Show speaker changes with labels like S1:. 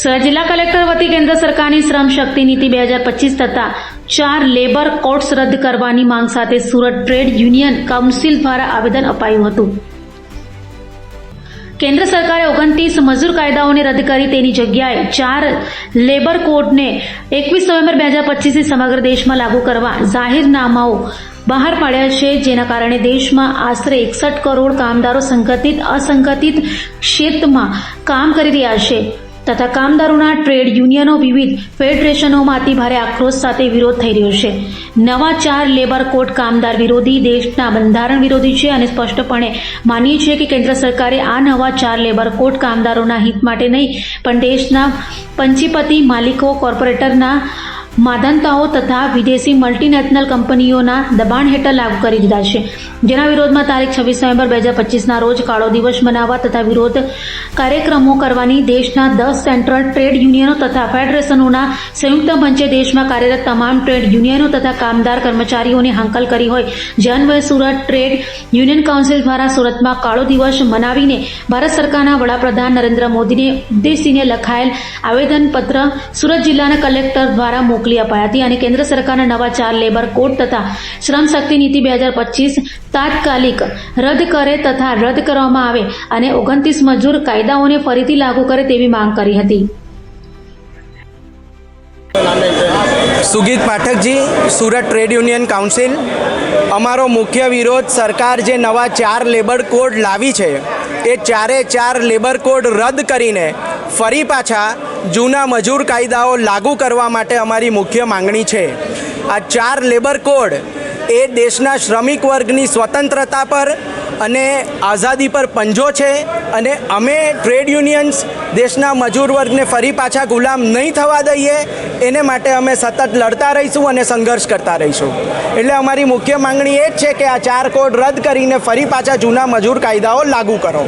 S1: સુરત જિલ્લા કલેક્ટર વતી કેન્દ્ર સરકારની શ્રમ શક્તિ નીતિ બે હજાર પચીસ તથા ચાર લેબર કોડ્સ રદ કરવાની માંગ સાથે સુરત ટ્રેડ યુનિયન કાઉન્સિલ દ્વારા આવેદન અપાયું હતું. કેન્દ્ર સરકારે ઓગણત્રીસ મજૂર કાયદાઓને રદ કરી તેની જગ્યાએ ચાર લેબર કોડને એકવીસ નવેમ્બર બે હજાર પચીસથી સમગ્ર દેશમાં લાગુ કરવા જાહેરનામાઓ બહાર પાડ્યા છે, જેના કારણે દેશમાં આશરે એકસઠ કરોડ કામદારો સંગઠિત, અસંગઠિત ક્ષેત્રમાં કામ કરી રહ્યા છે. તથા કામદારોના ટ્રેડ યુનિયનો વિવિધ ફેડરેશનોમાંથી ભારે આક્રોશ સાથે વિરોધ થઈ રહ્યો છે. નવા ચાર લેબર કોડ કામદાર વિરોધી, દેશના બંધારણ વિરોધી છે અને સ્પષ્ટપણે માનીએ છીએ કે કેન્દ્ર સરકારે આ નવા ચાર લેબર કોડ કામદારોના હિત માટે નહીં, પણ દેશના પંચીપતિ માલિકો કોર્પોરેટરના માધનતાઓ તથા વિદેશી મલ્ટીનેશનલ કંપનીઓના દબાણ હેઠળ લાગુ કરી દીધા છે. જેના વિરોધમાં તારીખ છવ્વીસ નવેમ્બર બે હજાર પચીસના રોજ કાળો દિવસ મનાવવા તથા વિરોધ કાર્યક્રમો કરવાની દેશના દસ સેન્ટ્રલ ટ્રેડ યુનિયનો તથા ફેડરેશનોના સંયુક્ત મંચે દેશમાં કાર્યરત તમામ ટ્રેડ યુનિયનો તથા કામદાર કર્મચારીઓને હાંકલ કરી હોય. જે અન્વયે સુરત ટ્રેડ યુનિયન કાઉન્સિલ દ્વારા સુરતમાં કાળો દિવસ મનાવીને ભારત સરકારના વડાપ્રધાન નરેન્દ્ર મોદીને ઉદ્દેશીને લખાયેલ આવેદનપત્ર સુરત જિલ્લાના કલેક્ટર દ્વારા મોકલી અપાઈ હતી અને કેન્દ્ર સરકારના નવા ચાર લેબર કોડ તથા શ્રમ શક્તિ નીતિ બે હજાર પચીસ તાત્કાલિક રદ કરે તથા રદ કરવામાં આવે અને ઓગણત્રીસ મજૂર કાયદાઓને ફરીથી લાગુ કરે તેવી માંગ કરી હતી.
S2: સુગીત પાઠકજી, સુરત ટ્રેડ યુનિયન કાઉન્સિલ. અમારો મુખ્ય વિરોધ સરકાર જે નવા ચાર લેબર કોડ લાવી છે, એ ચારે ચાર લેબર કોડ રદ કરીને ફરી પાછા જૂના મજૂર કાયદાઓ લાગુ કરવા માટે અમારી મુખ્ય માંગણી છે. આ ચાર લેબર કોડ એ દેશના શ્રમિક વર્ગની સ્વતંત્રતા પર અને આઝાદી પર પંજો છે અને અમે ટ્રેડ યુનિયન્સ દેશના મજૂર વર્ગને ફરી પાછા ગુલામ નહીં થવા દઈએ, એને માટે અમે સતત લડતા રહીશું અને સંઘર્ષ કરતા રહીશું. એટલે અમારી મુખ્ય માંગણી એ જ છે કે આ ચાર કોડ રદ કરીને ફરી પાછા જૂના મજૂર કાયદાઓ લાગુ કરો.